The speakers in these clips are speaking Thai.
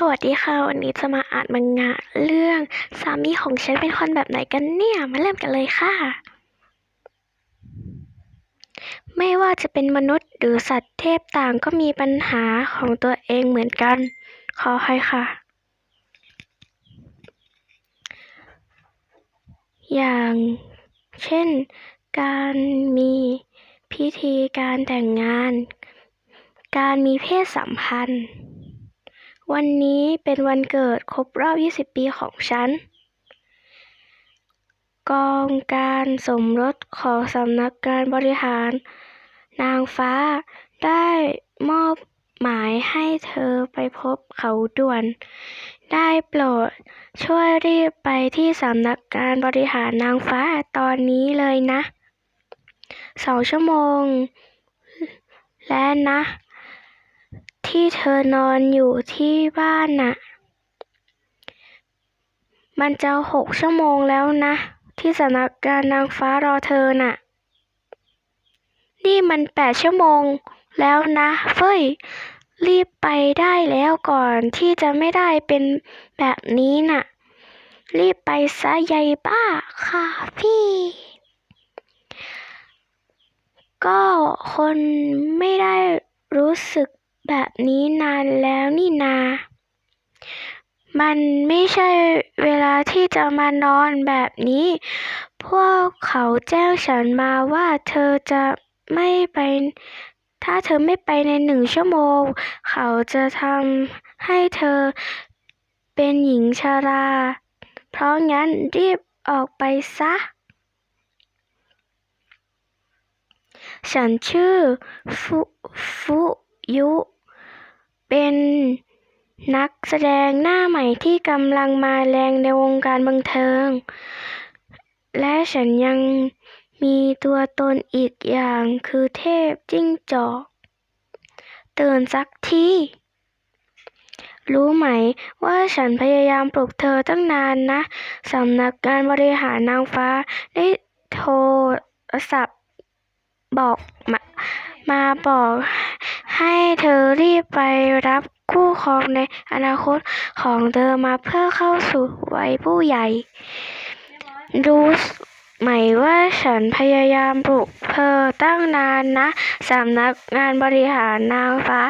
สวัสดีค่ะ วันนี้จะมาอ่านมังงะเรื่องสามีของฉันเป็นคนแบบไหนกันเนี่ย มาเริ่มกันเลยค่ะ ไม่ว่าจะเป็นมนุษย์หรือสัตว์เทพต่างก็มีปัญหาของตัวเองเหมือนกัน ขอให้ค่ะ อย่างเช่น การมีพิธีการแต่งงาน การมีเพศสัมพันธ์ วันนี้เป็นวันเกิดครบรอบ 20 ปีของฉัน กองการสมรสของสำนักงานบริหาร นางฟ้าได้มอบหมายให้เธอไปพบเขาด่วน ได้โปรดช่วยรีบไปที่สำนักงานบริหารนางฟ้าตอนนี้เลยนะสองชั่วโมง และนะ ที่เธอนอนอยู่ที่บ้านน่ะ มันจะหกชั่วโมงแล้วนะ ที่สำนักงานนางฟ้ารอเธอน่ะ นี่มันแปดชั่วโมงแล้วนะเฟ้ย รีบไปได้แล้วก่อนที่จะไม่ได้เป็นแบบนี้น่ะ รีบไปซะยายบ้าค่ะพี่ก็คนไม่ได้รู้สึก แบบนี้นานแล้วนี่นา มันไม่ใช่เวลาที่จะมานอนแบบนี้ พวกเขาแจ้งฉันมาว่าเธอจะไม่ไป ถ้าเธอไม่ไปในหนึ่งชั่วโมง เขาจะทำให้เธอเป็นหญิงชรา เพราะงั้นรีบออกไปซะ ฉันชื่อฟุฟุยุ เป็นนักแสดงหน้าใหม่ที่กำลังมาแรงในวงการบันเทิง และฉันยังมีตัวตนอีกอย่างคือเทพจิ้งจอกตื่นสักที รู้ไหมว่าฉันพยายามปลุกเธอตั้งนานนะ สำนักงานบริหารนางฟ้าได้โทรศัพท์บอกมา มาบอกให้เธอรีบไปรับคู่ครองในอนาคตของเธอมาเพื่อเข้าสู่วัยผู้ใหญ่ รู้ไหมว่าฉันพยายามปลุกเธอตั้งนานนะสำนักงานบริหารนางฟ้า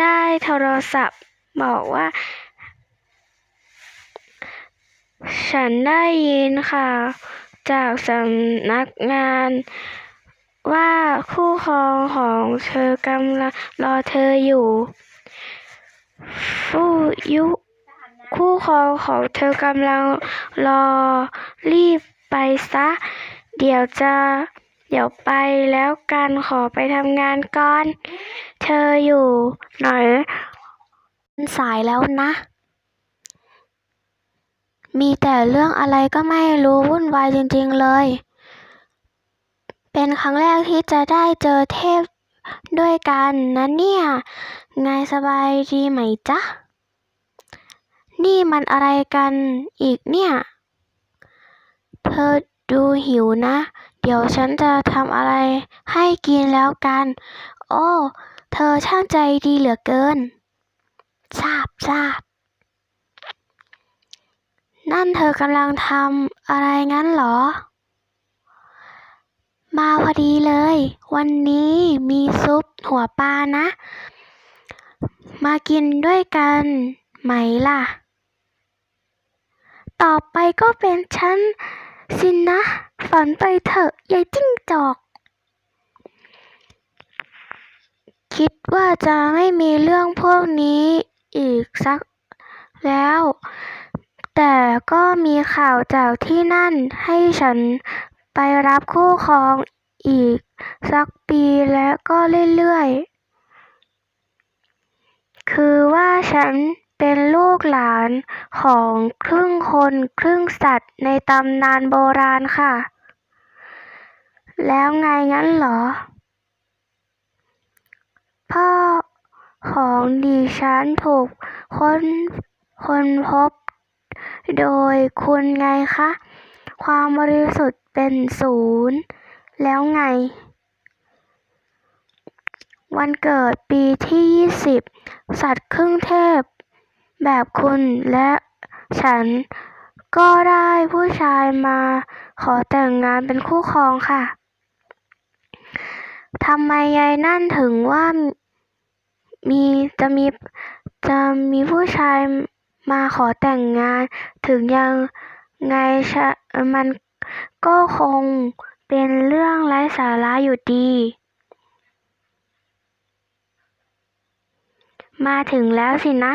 ได้โทรศัพท์บอกว่า ฉันได้ยินข่าวจากสำนักงาน ว่าคู่ครองของเธอกำลังรอเธออยู่ฟูยุคู่ครองของเธอกำลังรอรีบไปซะ เดี๋ยวจะเดี๋ยวไปแล้วกันขอไปทำงานก่อน เธออยู่หนมันสายแล้วนะ มีแต่เรื่องอะไรก็ไม่รู้วุ่นวายจริง ๆ เลย เป็นครั้งแรกที่จะได้เจอเทพด้วยกันนะเนี่ย ไงสบายดีไหมจ๊ะ นี่มันอะไรกันอีกเนี่ย เธอดูหิวนะ เดี๋ยวฉันจะทำอะไรให้กินแล้วกัน โอ้ เธอช่างใจดีเหลือเกิน ทราบทราบ นั่นเธอกำลังทำอะไรงั้นเหรอ มาพอดีเลย วันนี้มีซุปหัวปลานะ มากินด้วยกันไหมล่ะ ต่อไปก็เป็นฉันสินนะ ฝันไปเถอะยายจิ้งจอก คิดว่าจะไม่มีเรื่องพวกนี้อีกสักแล้ว แต่ก็มีข่าวจากที่นั่นให้ฉันไปรับคู่ครอง อีก สักปีแล้วก็เรื่อยๆ คือว่าฉันเป็นลูกหลานของครึ่งคนครึ่งสัตว์ในตำนานโบราณค่ะ แล้วไงงั้นเหรอ พ่อของดิฉันถูกค้นค้นพบโดยคุณไงคะ ความบริสุทธิ์เป็นศูนย์ แล้วไง วันเกิดปีที่ยี่สิบสัตว์ครึ่งเทพ แบบคุณและฉันก็ได้ผู้ชายมาขอแต่งงานเป็นคู่ครองค่ะ ทำไมยายนั่นถึงว่ามีจะมีจะมีผู้ชายมาขอแต่งงาน ถึงยังไงชะมันก็คง เป็นเรื่องไร้สาระอยู่ดี มาถึงแล้วสินะ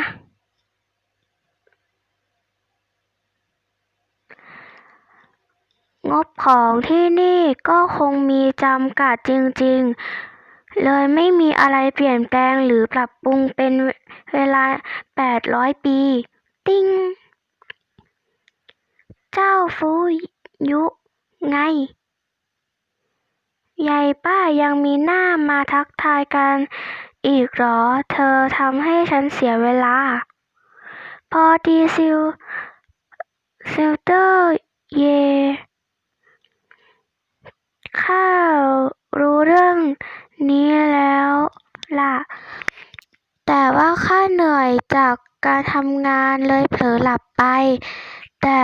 งบของที่นี่ก็คงมีจำกัดจริง ๆ เลยไม่มีอะไรเปลี่ยนแปลงหรือปรับปรุงเป็นเวลา 800 ปี ติ้ง เจ้าฟูยุไง ยายป้ายังมีหน้ามาทักทายกันอีกหรอ เธอทำให้ฉันเสียเวลา พอดีซิลซิลเตอร์เย ข้ารู้เรื่องนี้แล้วล่ะ แต่ว่าข้าเหนื่อยจากการทำงานเลยเผลอหลับไป แต่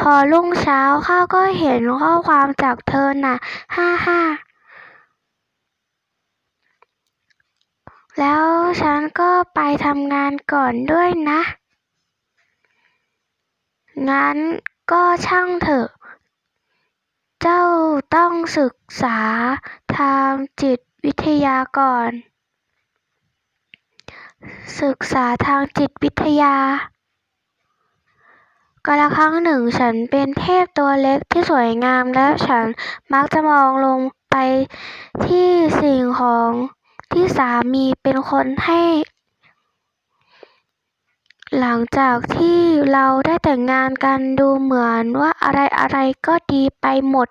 พอรุ่งเช้าข้าก็เห็นข้อความจากเธอน่ะ ฮ่าฮ่าแล้วฉันก็ไปทำงานก่อนด้วยนะ งั้นก็ช่างเถอะ เจ้าต้องศึกษาทางจิตวิทยาก่อน ศึกษาทางจิตวิทยา กาลครั้งหนึ่งฉันเป็นเทพตัวเล็กที่สวยงามและฉันมักจะมองลงไปที่สิ่งของที่สามีเป็นคนให้ หลังจากที่เราได้แต่งงานกันดูเหมือนว่าอะไรอะไรก็ดีไปหมด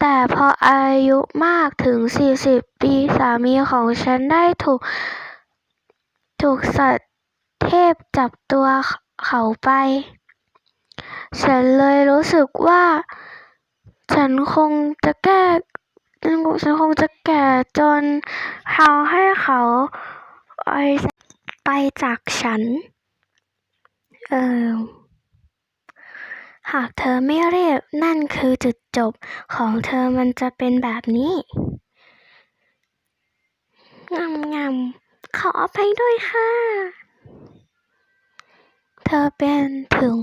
แต่พออายุมากถึง 40 ปีสามีของฉันได้ถูกถูกสัตว์ เทพจับตัวเขาไป ฉันเลยรู้สึกว่า ฉันคงจะแก้ฉันคงจะแก่จนทำให้เขาไปไปจากฉัน เออหากเธอไม่เรียบนั่นคือจุดจบของเธอมันจะเป็นแบบนี้งำงำขออภัยด้วยค่ะ เธอเป็นถึง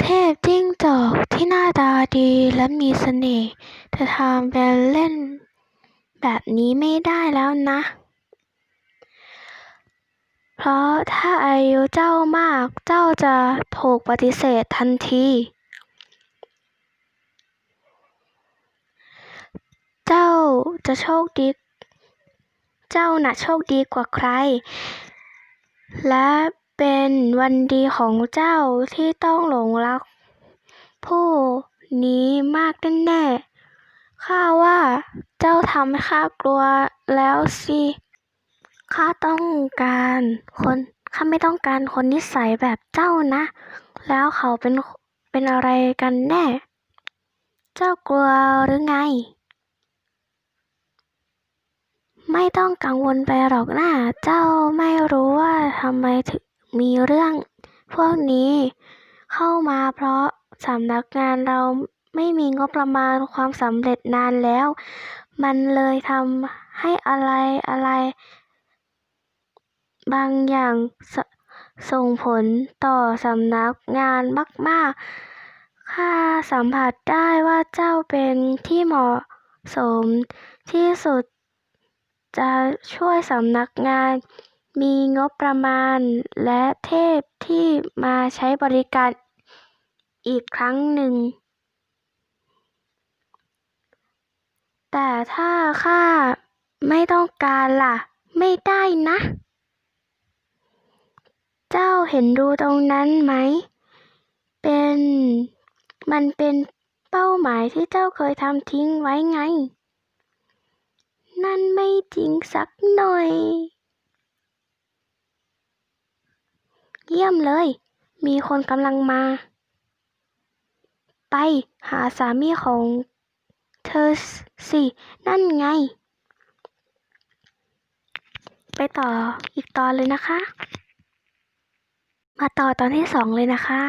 เทพจิ้งจอกที่หน้าตาดีและมีเสน่ห์เธอทำเป็นเล่นแบบนี้ไม่ได้แล้วนะ เพราะถ้าอายุเจ้ามากเจ้าจะถูกปฏิเสธทันที เจ้าจะโชคดี เจ้าน่ะโชคดีกว่าใคร และ เป็นวันดีของเจ้าที่ต้องหลงรัก ผู้นี้มากแน่ๆข้าว่าเจ้าทำให้ข้ากลัวแล้วสิข้าต้องการคนข้าไม่ต้องการคนนิสัยแบบเจ้านะ แล้วเขาเป็นเป็นอะไรกันแน่ เจ้ากลัวหรือไง ไม่ต้องกังวลไปหรอกนะเจ้าไม่รู้ว่าทำไมถึง มีเรื่องพวกนี้เข้ามาเพราะสำนักงานเราไม่มีงบประมาณความสำเร็จนานแล้ว มันเลยทำให้อะไรอะไร บางอย่างสส่งผลต่อสำนักงานมาก ๆ ข้าสัมผัสได้ว่าเจ้าเป็นที่เหมาะสมที่สุดจะช่วยสำนักงาน มีงบประมาณและเทพที่มาใช้บริการอีกครั้งหนึ่ง แต่ถ้าข้าไม่ต้องการล่ะ ไม่ได้นะ เจ้าเห็นรูตรงนั้นไหม เป็น มันเป็นเป้าหมายที่เจ้าเคยทำทิ้งไว้ไง นั่นไม่จริงสักหน่อย เยี่ยมเลย มีคนกำลังมา ไปหาสามีของเธอสิ นั่นไง ไปต่ออีกตอนเลยนะคะ มาต่อตอนที่สองเลยนะคะ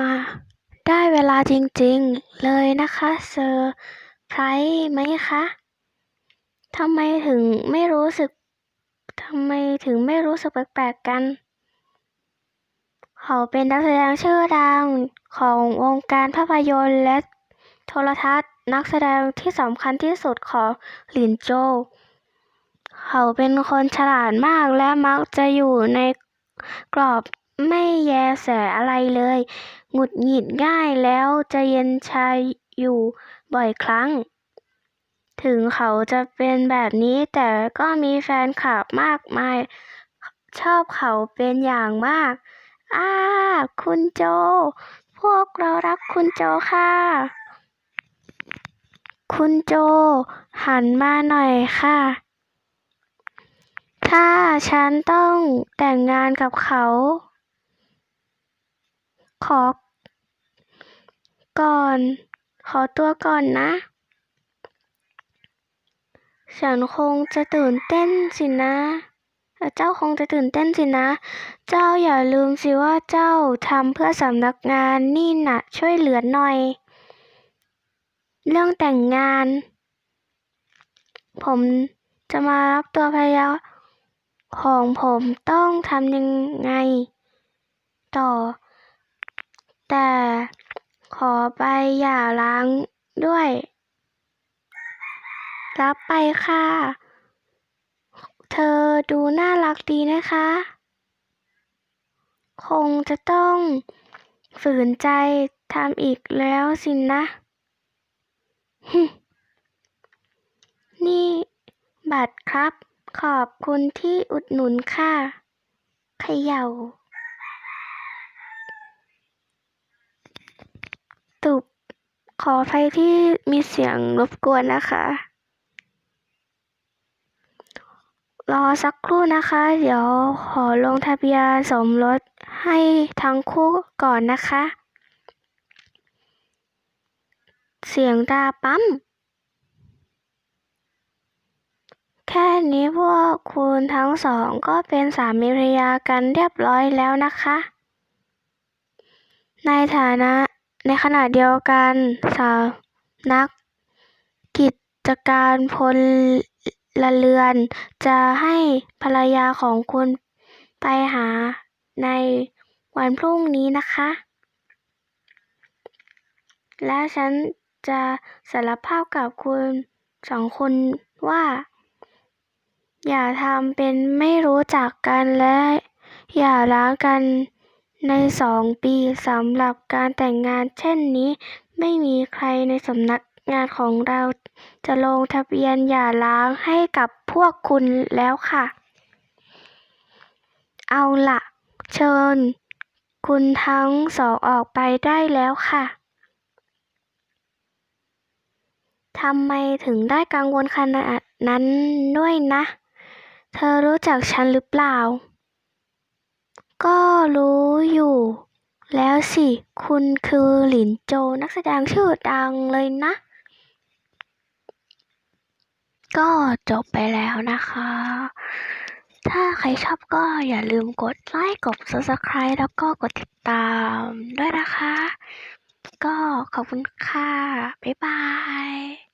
มาได้เวลาจริงๆเลยนะคะเซอร์ไพรส์ไหมคะทำไมถึงไม่รู้สึก ทำไมถึงไม่รู้สึกแปลกๆกัน เขาเป็นนักแสดงชื่อดังของวงการภาพยนตร์และโทรทัศน์ นักแสดงที่สำคัญที่สุดของหลินโจวเขาเป็นคนฉลาดมากและมักจะอยู่ในกรอบไม่แยแสอะไรเลย หงุดหงิดง่ายแล้วจะเย็นชาอยู่บ่อยครั้ง ถึงเขาจะเป็นแบบนี้ แต่ก็มีแฟนคลับมากมาย ชอบเขาเป็นอย่างมาก อ้า คุณโจ พวกเรารักคุณโจค่ะ คุณโจ หันมาหน่อยค่ะ ถ้าฉันต้องแต่งงานกับเขา ขอ ก่อน ขอตัวก่อนนะ ฉันคงจะตื่นเต้นสินะ เจ้าคงจะตื่นเต้นสินะ เจ้าอย่าลืมสิว่าเจ้าทำเพื่อสำนักงานนี่น่ะช่วยเหลือหน่อย เรื่องแต่งงาน ผมจะมารับตัวภรรยาของผมต้องทำยังไง ต่อ แต่ขอใบหย่าร้างด้วย รับไปค่ะ เธอดูน่ารักดีนะคะ คงจะต้องฝืนใจทำอีกแล้วสินะนี่บัตรครับ ขอบคุณที่อุดหนุนค่ะเขย่า ตุบขออภัยที่มีเสียงรบกวนนะคะ รอสักครู่นะคะ เดี๋ยวขอลงทะเบียนสมรสให้ทั้งคู่ก่อนนะคะ เสียงดาปั๊ม แค่นี้พวกคุณทั้งสองก็เป็นสามีภรรยากันเรียบร้อยแล้วนะคะ ในฐานะในขณะเดียวกันสาวนักกิจการพล เรือน จะให้ภรรยาของคุณไปหาในวันพรุ่งนี้นะคะ และฉันจะสารภาพกับคุณสองคนว่า อย่าทำเป็นไม่รู้จักกันและ อย่าร้างกันในสองปีสำหรับการแต่งงานเช่นนี้ ไม่มีใครในสำนักงานของเรา จะลงทะเบียนหย่าร้างให้กับพวกคุณแล้วค่ะ เอาละเชิญ คุณทั้งสองออกไปได้แล้วค่ะทำไมถึงได้กังวลขนาดนั้นด้วยนะ เธอรู้จักฉันหรือเปล่า ก็รู้อยู่ แล้วสิ คุณคือหลินโจวนักแสดงชื่อดังเลยนะ ก็จบไปแล้วนะคะ ถ้าใครชอบก็อย่าลืมกดไลค์กด subscribe แล้วก็กดติดตามด้วยนะคะ ก็ขอบคุณค่ะ บ๊ายบาย